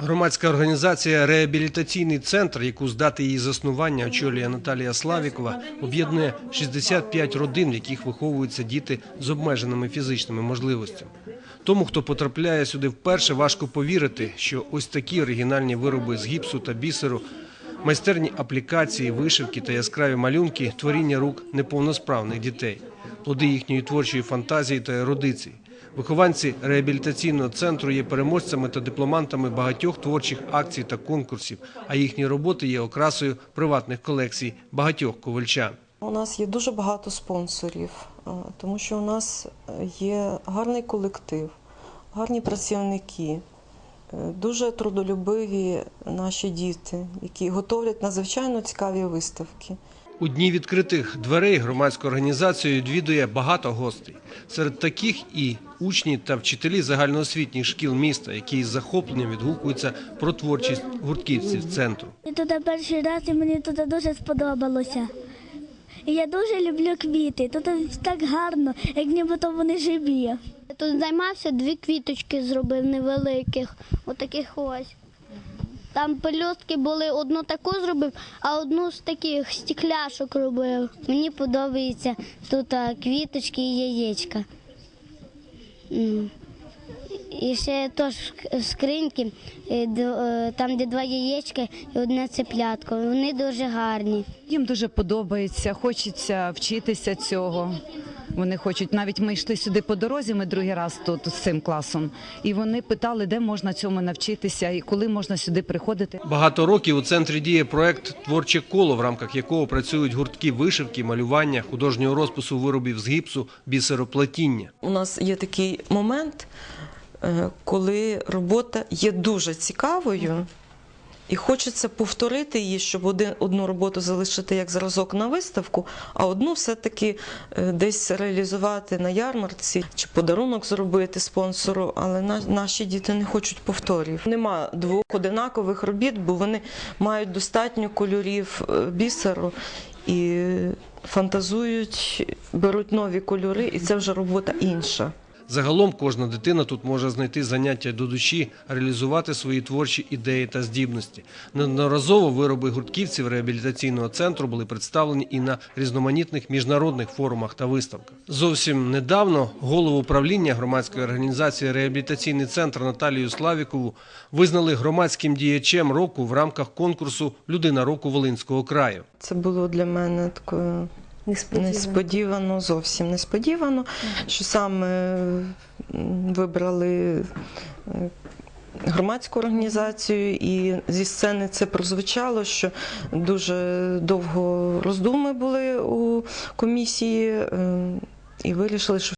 Громадська організація Реабілітаційний центр, яку з дати її заснування очолює Наталія Славікова, об'єднує 65 родин, в яких виховуються діти з обмеженими фізичними можливостями. Тому, хто потрапляє сюди вперше, важко повірити, що ось такі оригінальні вироби з гіпсу та бісеру, майстерні аплікації, вишивки та яскраві малюнки творіння рук неповносправних дітей, плоди їхньої творчої фантазії та ерудиції. Вихованці реабілітаційного центру є переможцями та дипломантами багатьох творчих акцій та конкурсів, а їхні роботи є окрасою приватних колекцій багатьох ковальчан. У нас є дуже багато спонсорів, е, тому що у нас е, є гарний колектив, гарні працівники, дуже трудолюбиві наші діти, які готовлять надзвичайно цікаві виставки. У дні відкритих дверей громадську організацію відвідує багато гостей. Серед таких і учні та вчителі загальноосвітніх шкіл міста, які із захопленням відгукуються про творчість гуртківців центру. Я тут перший раз і мені тут дуже сподобалося. І я дуже люблю квіти. Тут так гарно, як нібито вони живі. Я тут займався, дві квіточки зробив невеликих, отаких ось. Там пелюстки були, одну таку зробив, а одну з таких стекляшок робив. Мені подобається тут квіточки і яєчка. І ще теж скриньки, е, е, там де два яєчка і одне цеплятко. Вони дуже гарні. Їм дуже подобається, хочеться вчитися цього. Вони хочуть, навіть ми йшли сюди по дорозі, ми другий раз тут з цим класом, і вони питали, де можна цьому навчитися і коли можна сюди приходити. Багато років у центрі діє проект Творче коло, в рамках якого працюють гуртки вишивки, малювання, художнього розпису виробів з гіпсу, бісероплетіння. У нас є такий момент, е, коли робота є дуже цікавою, і хочеться повторити її, щоб один, одну роботу залишити як зразок на виставку, а одну все-таки е, десь реалізувати на ярмарці чи подарунок зробити спонсору. Але на, наші діти не хочуть повторів. Нема двох одинакових робіт, бо вони мають достатньо кольорів е, бісеру і фантазують, беруть нові кольори, і це вже робота інша. Загалом кожна дитина тут може знайти заняття до душі, реалізувати свої творчі ідеї та здібності. Неодноразово вироби гуртківців реабілітаційного центру були представлені і на різноманітних міжнародних форумах та виставках. Зовсім недавно голову управління громадської організації Реабілітаційний центр Наталію Славікову визнали громадським діячем року в рамках конкурсу Людина року Волинського краю. Це було для мене такою несподівано, зовсім несподівано, що саме вибрали е, громадську організацію, і зі сцени це прозвучало, що дуже довго роздуми були у комісії, е, і вирішили, що